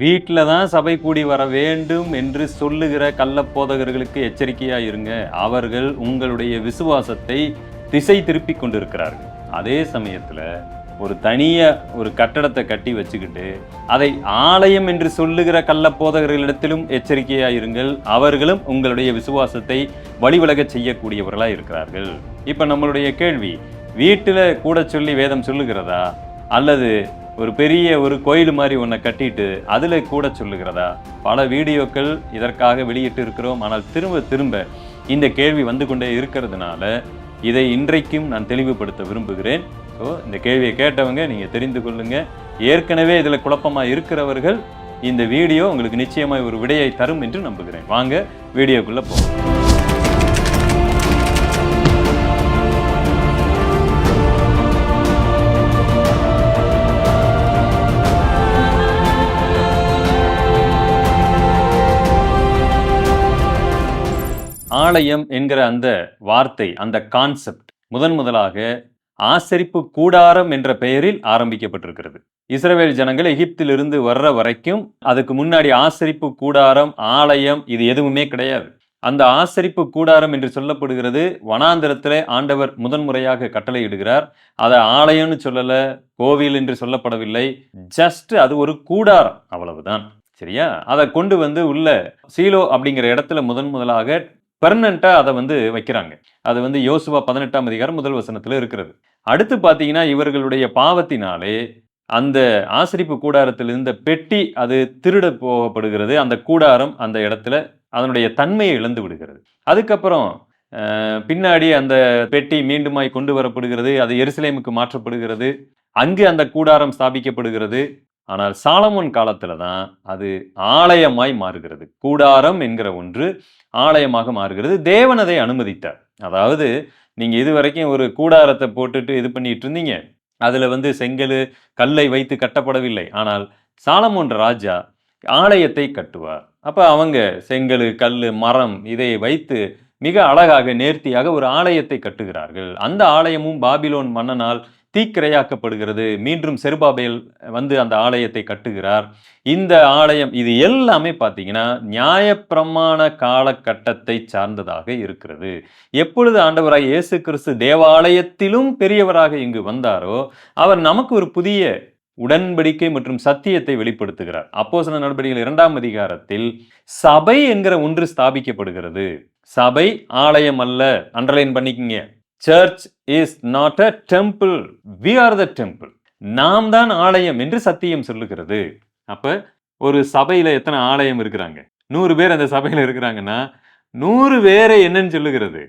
வீட்டில் தான் சபை கூடி வர வேண்டும் என்று சொல்லுகிற கள்ளப்போதகர்களுக்கு எச்சரிக்கையாக இருங்க. அவர்கள் உங்களுடைய விசுவாசத்தை திசை திருப்பி கொண்டிருக்கிறார்கள். அதே சமயத்தில் ஒரு தனிய ஒரு கட்டடத்தை கட்டி வச்சுக்கிட்டு அதை ஆலயம் என்று சொல்லுகிற கள்ளப்போதகர்களிடத்திலும் எச்சரிக்கையாக இருங்கள். அவர்களும் உங்களுடைய விசுவாசத்தை வழிவிலக செய்யக்கூடியவர்களாக இருக்கிறார்கள். இப்போ நம்மளுடைய கேள்வி வீட்டில் கூட சொல்லி வேதம் சொல்லுகிறதா? அல்லது ஒரு பெரிய ஒரு கோயில் மாதிரி ஒன்றை கட்டிட்டு அதில் கூட சொல்லுகிறதா? பல வீடியோக்கள் இதற்காக வெளியிட்டு இருக்கிறோம். ஆனால் திரும்ப திரும்ப இந்த கேள்வி வந்து கொண்டே இருக்கிறதுனால இதை இன்றைக்கும் நான் தெளிவுபடுத்த விரும்புகிறேன். ஸோ இந்த கேள்வியை கேட்டவங்க நீங்கள் தெரிந்து கொள்ளுங்கள் ஏற்கனவே இதில் குழப்பமாக இருக்கிறவர்கள் இந்த வீடியோ உங்களுக்கு நிச்சயமாக ஒரு விடையை தரும் என்று நம்புகிறேன். வாங்க வீடியோக்குள்ளே போவோம். ஆலயம் என்கிற அந்த வார்த்தை அந்த கான்செப்ட் முதன் முதலாக ஆசரிப்பு கூடாரம் என்ற பெயரில் ஆரம்பிக்கப்பட்டிருக்கிறது. இஸ்ரவேல் ஜனங்கள் எகிப்திலிருந்து வர்ற வரைக்கும் அதுக்கு முன்னாடி ஆசரிப்பு கூடாரம் ஆலயம் இது எதுவுமே கிடையாது. அந்த ஆசரிப்பு கூடாரம் என்று சொல்லப்படுகிறது வனாந்திரத்தில் ஆண்டவர் முதன்முறையாக கட்டளையிடுகிறார். அதை ஆலயம்னு சொல்லல கோவில் என்று சொல்லப்படவில்லை. ஜஸ்ட் அது ஒரு கூடாரம் அவ்வளவுதான். சரியா? அதை கொண்டு வந்து உள்ள சீலோ அப்படிங்கிற இடத்துல முதன் முதலாக பெர்மனண்டா அதை வந்து வைக்கிறாங்க. அது வந்து யோசுவா பதினெட்டாம் அதிகாரம் முதல் வசனத்தில் இருக்கிறது. அடுத்து பார்த்தீங்கன்னா இவர்களுடைய பாவத்தினாலே அந்த ஆசரிப்பு கூடாரத்தில் இருந்த பெட்டி அது திருட போகப்படுகிறது. அந்த கூடாரம் அந்த இடத்துல அதனுடைய தன்மையை இழந்து விடுகிறது. அதுக்கப்புறம் பின்னாடி அந்த பெட்டி மீண்டுமாய் கொண்டு வரப்படுகிறது. அது எருசலேமுக்கு மாற்றப்படுகிறது. அங்கு அந்த கூடாரம் ஸ்தாபிக்கப்படுகிறது. ஆனால் சாலமோன் காலத்தில் தான் அது ஆலயமாய் மாறுகிறது. கூடாரம் என்கிற ஒன்று ஆலயமாக மாறுகிறது. தேவன் அதை அனுமதித்தார். அதாவது நீங்கள் இது வரைக்கும் ஒரு கூடாரத்தை போட்டுட்டு இது பண்ணிட்டு இருந்தீங்க. அதில் வந்து செங்கல் கல்லை வைத்து கட்டப்படவில்லை. ஆனால் சாலமோன் ராஜா ஆலயத்தை கட்டுவார். அப்போ அவங்க செங்கல் கல் மரம் இதை வைத்து மிக அழகாக நேர்த்தியாக ஒரு ஆலயத்தை கட்டுகிறார்கள். அந்த ஆலயமும் பாபிலோன் மன்னனால் தீக்கிரையாக்கப்படுகிறது. மீண்டும் செருபாபேல் வந்து அந்த ஆலயத்தை கட்டுகிறார். இந்த ஆலயம் இது எல்லாமே பார்த்தீங்கன்னா நியாயப்பிரமாண காலகட்டத்தை சார்ந்ததாக இருக்கிறது. எப்பொழுது ஆண்டவராய் இயேசு கிறிஸ்து தேவாலயத்திலும் பெரியவராக இங்கு வந்தாரோ அவர் நமக்கு ஒரு புதிய உடன்படிக்கை மற்றும் சத்தியத்தை வெளிப்படுத்துகிறார். அப்போ சில நடவடிக்கைகள் இரண்டாம் அதிகாரத்தில் சபை என்கிற ஒன்று ஸ்தாபிக்கப்படுகிறது. சபை ஆலயம் அல்ல. அண்டர்லைன் பண்ணிக்கிங்க. Church is not a temple we are the temple நாம் தான் ஆலயம் என்று சத்தியம் சொல்லுகிறது. அப்ப ஒரு சபையில எத்தனை ஆலயம் இருக்கிறாங்க? நூறு பேர் அந்த சபையில இருக்கிறாங்கன்னா நூறு பேரை என்னன்னு சொல்லுகிறது?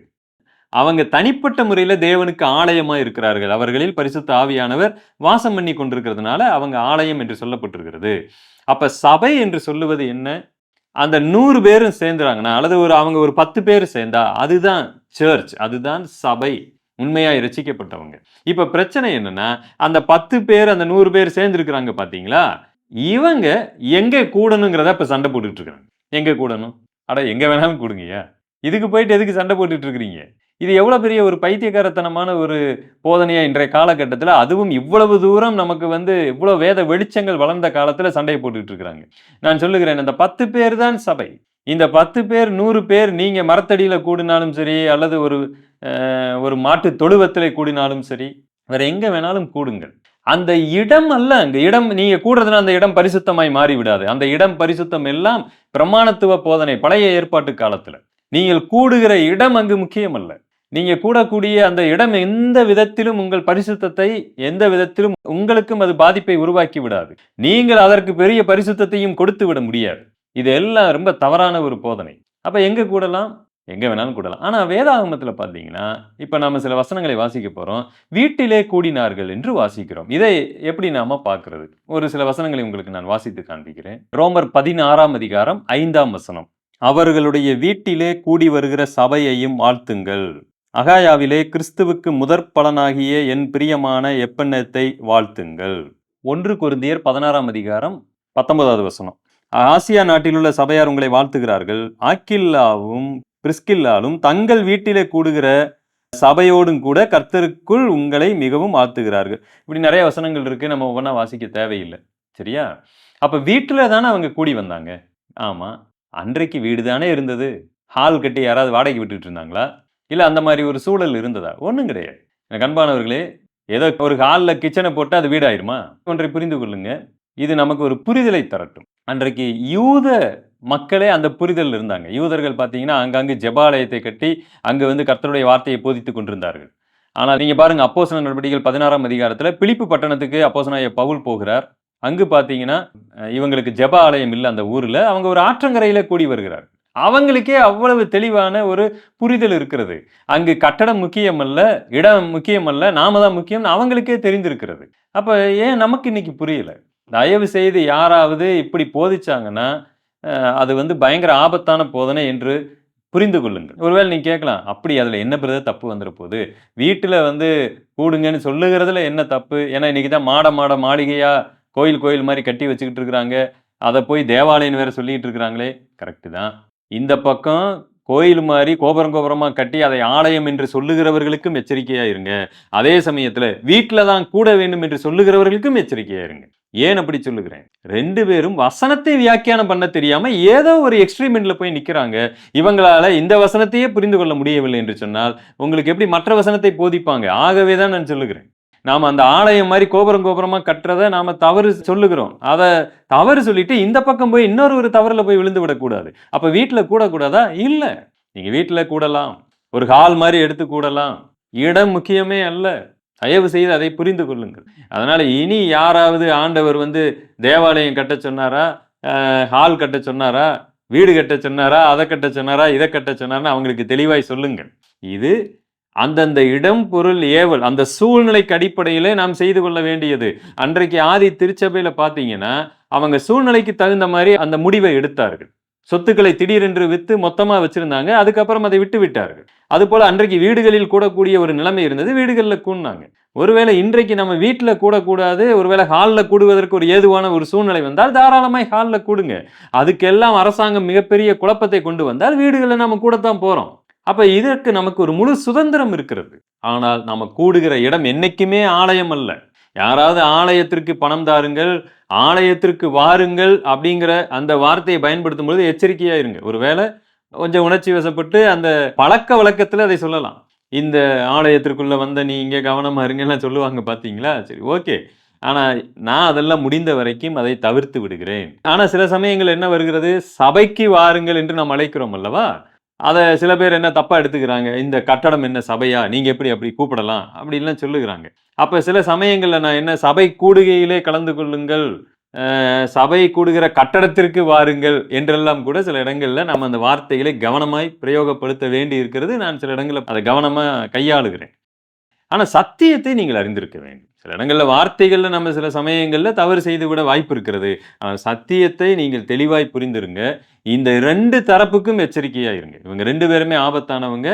அவங்க தனிப்பட்ட முறையில் தேவனுக்கு ஆலயமாக இருக்கிறார்கள். அவர்களில் பரிசுத்த ஆவியானவர் வாசம் பண்ணி கொண்டிருக்கிறதுனால அவங்க ஆலயம் என்று சொல்லப்பட்டிருக்கிறது. அப்போ சபை என்று சொல்லுவது என்ன? அந்த நூறு பேரும் சேர்ந்துறாங்கன்னா அல்லது ஒரு அவங்க ஒரு பத்து பேர் சேர்ந்தா அதுதான் சர்ச் அதுதான் சபை. உண்மையாக ரசிக்கப்பட்டவங்க இப்போ பிரச்சனை என்னன்னா அந்த பத்து பேர் அந்த நூறு பேர் சேர்ந்துருக்கிறாங்க பார்த்தீங்களா இவங்க எங்கே கூடணுங்கிறத இப்போ சண்டை போட்டுட்டு இருக்கிறாங்க எங்கே கூடணும்? அட எங்கே வேணாலும் கூடுங்கய்யா. இதுக்கு போயிட்டு எதுக்கு சண்டை போட்டுட்டு இருக்கிறீங்க இது எவ்வளோ பெரிய ஒரு பைத்தியக்காரத்தனமான ஒரு போதனையாக இன்றைய காலகட்டத்தில் அதுவும் இவ்வளவு தூரம் நமக்கு வந்து இவ்வளோ வேத வெளிச்சங்கள் வளர்ந்த காலத்தில் சண்டையை போட்டுக்கிட்டு இருக்கிறாங்க நான் சொல்லுகிறேன் அந்த பத்து பேர் தான் சபை. இந்த பத்து பேர் நூறு பேர் நீங்கள் மரத்தடியில் கூடினாலும் சரி அல்லது ஒரு ஒரு மாட்டு தொழுவத்தில் கூடினாலும் சரி வேறு எங்கே வேணாலும் கூடுங்கள். அந்த இடம் அல்ல அங்கே இடம் நீங்க கூடுறதுனா அந்த இடம் பரிசுத்தமாய் மாறி விடாது அந்த இடம் பரிசுத்தம் எல்லாம் பிரமாணத்துவ போதனை பழைய ஏற்பாட்டு காலத்துல. நீங்கள் கூடுகிற இடம் அங்கு முக்கியம் அல்ல நீங்க கூடக்கூடிய அந்த இடம் எந்த விதத்திலும் உங்கள் பரிசுத்தத்தை எந்த விதத்திலும் உங்களுக்கும் அது பாதிப்பை உருவாக்கி விடாது. நீங்கள் அதற்கு பெரிய பரிசுத்தத்தையும் கொடுத்து விட முடியாது. இது எல்லாம் ரொம்ப தவறான ஒரு போதனை. அப்போ எங்கே கூடலாம்? எங்கே வேணாலும் கூடலாம். ஆனால் வேதாகமத்தில் பார்த்தீங்கன்னா இப்போ நம்ம சில வசனங்களை வாசிக்க போகிறோம் வீட்டிலே கூடினார்கள் என்று வாசிக்கிறோம். இதை எப்படி நாம் பார்க்கறது? ஒரு சில வசனங்களை உங்களுக்கு நான் வாசித்து காண்பிக்கிறேன். ரோமர் பதினாறாம் அதிகாரம் ஐந்தாம் வசனம். அவர்களுடைய வீட்டிலே கூடி வருகிற சபையையும் வாழ்த்துங்கள். அகாயாவிலே கிறிஸ்துவுக்கு முதற் பலனாகிய என் பிரியமான எப்பெண்ணத்தை வாழ்த்துங்கள். ஒன்று குருந்தியர் பதினாறாம் அதிகாரம் பத்தொன்பதாவது வசனம். ஆசியா நாட்டிலுள்ள சபையார் உங்களை வாழ்த்துகிறார்கள். ஆக்கில்லாவும் பிரிஸ்கில்லாலும் தங்கள் வீட்டிலே கூடுகிற சபையோடும் கூட கர்த்தருக்குள் உங்களை மிகவும் வாழ்த்துகிறார்கள் இப்படி நிறைய வசனங்கள் இருக்கு. நம்ம ஒவ்வொன்றா வாசிக்க தேவையில்லை. சரியா? அப்ப வீட்டில் தானே அவங்க கூடி வந்தாங்க? ஆமா. அன்றைக்கு வீடு தானே இருந்தது? ஹால் கட்டி யாராவது வாடகை விட்டுட்டு இருந்தாங்களா? இல்லை அந்த மாதிரி ஒரு சூழல் இருந்ததா? ஒன்றும் கிடையாது. எனக்கு அன்பானவர்களே ஏதோ ஒரு ஹாலில் கிச்சனை போட்டு அது வீடாயிருமா? ஒன்றை புரிந்து கொள்ளுங்க. இது நமக்கு ஒரு புரிதலை தரட்டும். அன்றைக்கு யூத மக்களே அந்த புரிதல் இருந்தாங்க. யூதர்கள் பார்த்தீங்கன்னா அங்கங்கே ஜபாலயத்தை கட்டி அங்கே வந்து கர்த்தருடைய வார்த்தையை போதித்து கொண்டிருந்தார்கள். ஆனால் நீங்கள் பாருங்கள் அப்போசன நடவடிக்கைகள் பதினாறாம் அதிகாரத்தில் பிலிப்பு பட்டணத்துக்கு அப்போசனாய பவுல் போகிறார். அங்கு பார்த்தீங்கன்னா இவங்களுக்கு ஜெப ஆலயம் இல்லை அந்த ஊரில் அவங்க ஒரு ஆற்றங்கரையில் கூடி வருகிறார். அவங்களுக்கே அவ்வளவு தெளிவான ஒரு புரிதல் இருக்கிறது. அங்கு கட்டடம் முக்கியம் அல்ல இடம் முக்கியம் அல்ல நாம தான் முக்கியம் அவங்களுக்கே தெரிந்திருக்கிறது. அப்போ ஏன் நமக்கு இன்னைக்கு புரியலை? தயவு செய்து யாராவது இப்படி போதிச்சாங்கன்னா அது வந்து பயங்கர ஆபத்தான போதனை என்று புரிந்து கொள்ளுங்கள். ஒருவேளை நீங்கள் கேட்கலாம் அப்படி அதில் என்ன பிரதர் தப்பு வந்துட போகுது வீட்டில் வந்து கூடுங்கன்னு சொல்லுகிறதுல என்ன தப்பு? ஏன்னா இன்றைக்கி தான் மாட மாட மாளிகையாக கோயில் கோயில் மாதிரி கட்டி வச்சுக்கிட்டு இருக்கிறாங்க. அதை போய் தேவாலயம் வேறு சொல்லிக்கிட்டு இருக்கிறாங்களே. கரெக்டு தான். இந்த பக்கம் கோயில் மாதிரி கோபுரம் கோபுரமாக கட்டி அதை ஆலயம் என்று சொல்லுகிறவர்களுக்கும் எச்சரிக்கையாக இருங்க. அதே சமயத்தில் வீட்டில் தான் கூட வேண்டும் என்று சொல்லுகிறவர்களுக்கும் எச்சரிக்கையாக இருங்க. ஏன் அப்படி சொல்லுகிறேன்? ரெண்டு பேரும் வசனத்தை வியாக்கியானம் பண்ண தெரியாம ஏதோ ஒரு எக்ஸ்ட்ரீமெண்ட்ல போய் நிக்கிறாங்க. இவங்களால இந்த வசனத்தையே புரிந்து கொள்ள முடியவில்லை என்று சொன்னால் உங்களுக்கு எப்படி மற்ற வசனத்தை போதிப்பாங்க? ஆகவே தான் நான் சொல்லுகிறேன். நாம் அந்த ஆலயம் மாதிரி கோபுரம் கோபுரமாக கட்டுறதை நாம் தவறு சொல்லுகிறோம். அதை தவறு சொல்லிட்டு இந்த பக்கம் போய் இன்னொரு ஒரு தவறில் போய் விழுந்து விடக்கூடாது. அப்போ வீட்டில் கூடக்கூடாதா? இல்லை. நீங்கள் வீட்டில் கூடலாம். ஒரு ஹால் மாதிரி எடுத்து கூடலாம். இடம் முக்கியமே அல்ல. தயவு செய்து அதை புரிந்து கொள்ளுங்கள். அதனால் இனி யாராவது ஆண்டவர் வந்து தேவாலயம் கட்ட சொன்னாரா? ஹால் கட்ட சொன்னாரா? வீடு கட்ட சொன்னாரா? அதை கட்ட சொன்னாரா? இதை கட்ட சொன்னாரா அவங்களுக்கு தெளிவாய் சொல்லுங்கள். இது அந்தந்த இடம் பொருள் ஏவல் அந்த சூழ்நிலைக்கு அடிப்படையிலே நாம் செய்து கொள்ள வேண்டியது. அன்றைக்கு ஆதி திருச்சபையில் பார்த்தீங்கன்னா அவங்க சூழ்நிலைக்கு தகுந்த மாதிரி அந்த முடிவை எடுத்தார்கள். சொத்துக்களை திடீரென்று விற்று மொத்தமாக வச்சிருந்தாங்க அதுக்கப்புறம் அதை விட்டு விட்டார்கள். அதுபோல் அன்றைக்கு வீடுகளில் கூடக்கூடிய ஒரு நிலைமை இருந்தது வீடுகளில் கூடினாங்க ஒருவேளை இன்றைக்கு நம்ம வீட்டில் கூடக்கூடாது ஒருவேளை ஹாலில் கூடுவதற்கு ஒரு ஏதுவான ஒரு சூழ்நிலை வந்தால் தாராளமாய் ஹாலில் கூடுங்க. அதுக்கெல்லாம் அரசாங்கம் மிகப்பெரிய குழப்பத்தை கொண்டு வந்தால் வீடுகளில் நம்ம கூடத்தான் போகிறோம் அப்ப இதற்கு நமக்கு ஒரு முழு சுதந்திரம் இருக்கிறது. ஆனால் நம்ம கூடுகிற இடம் என்னைக்குமே ஆலயம் அல்ல. யாராவது ஆலயத்திற்கு பணம் தாருங்கள் ஆலயத்திற்கு வாருங்கள் அப்படிங்கிற அந்த வார்த்தையை பயன்படுத்தும் பொழுது எச்சரிக்கையா இருங்க ஒருவேளை கொஞ்சம் உணர்ச்சி வசப்பட்டு அந்த பழக்க வழக்கத்தில் அதை சொல்லலாம். இந்த ஆலயத்திற்குள்ளே வந்த நீ இங்கே கவனமா இருங்கலாம் சொல்லுவாங்க பார்த்தீங்களா சரி ஓகே. ஆனால் நான் அதெல்லாம் முடிந்த வரைக்கும் அதை தவிர்த்து விடுகிறேன். ஆனால் சில சமயங்கள் என்ன வருகிறது? சபைக்கு வாருங்கள் என்று நாம் அழைக்கிறோம் அல்லவா? அதை சில பேர் என்ன தப்பாக எடுத்துக்கிறாங்க? இந்த கட்டடம் என்ன சபையா? நீங்கள் எப்படி அப்படி கூப்பிடலாம்? அப்படின்லாம் சொல்லுகிறாங்க. அப்போ சில சமயங்களில் நான் என்ன சபை கூடுகையிலே கலந்து கொள்ளுங்கள் சபை கூடுகிற கட்டடத்திற்கு வாருங்கள் என்றெல்லாம் கூட சில இடங்களில் நம்ம அந்த வார்த்தைகளை கவனமாய் பிரயோகப்படுத்த வேண்டி இருக்கிறது நான் சில இடங்களில் அதை கவனமாக கையாளுகிறேன். ஆனால் சத்தியத்தை நீங்கள் அறிந்திருக்க வேண்டும். சில இடங்களில் வார்த்தைகளில் நம்ம சில சமயங்களில் தவறு செய்து விட வாய்ப்பு இருக்கிறது. ஆனால் சத்தியத்தை நீங்கள் தெளிவாய் புரிந்துருங்க. இந்த ரெண்டு தரப்புக்கும் எச்சரிக்கையாக இருங்க. இவங்க ரெண்டு பேருமே ஆபத்தானவங்க.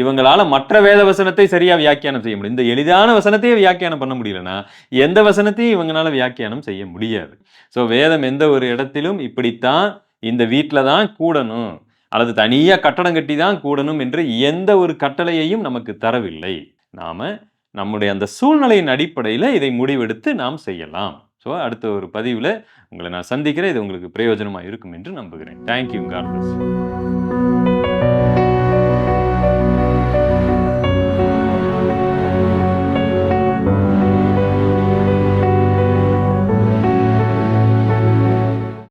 இவங்களால மற்ற வேத வசனத்தை சரியா வியாக்கியானம் செய்ய முடியும் இந்த எளிதான வசனத்தையே வியாக்கியானம் பண்ண முடியலன்னா எந்த வசனத்தையும் இவங்களால வியாக்கியானம் செய்ய முடியாது. ஸோ வேதம் எந்த ஒரு இடத்திலும் இப்படித்தான் இந்த வீட்டில் தான் கூடணும். அல்லது தனியாக கட்டடம் கட்டி தான் கூடணும் என்று எந்த ஒரு கட்டளையையும் நமக்கு தரவில்லை. நாம் நம்முடைய அந்த சூழ்நிலையின் அடிப்படையில் இதை முடிவெடுத்து நாம் செய்யலாம். ஸோ அடுத்த ஒரு பதிவில் உங்களை நான் சந்திக்கிறேன். இது உங்களுக்கு பிரயோஜனமாக இருக்கும் என்று நம்புகிறேன். Thank you God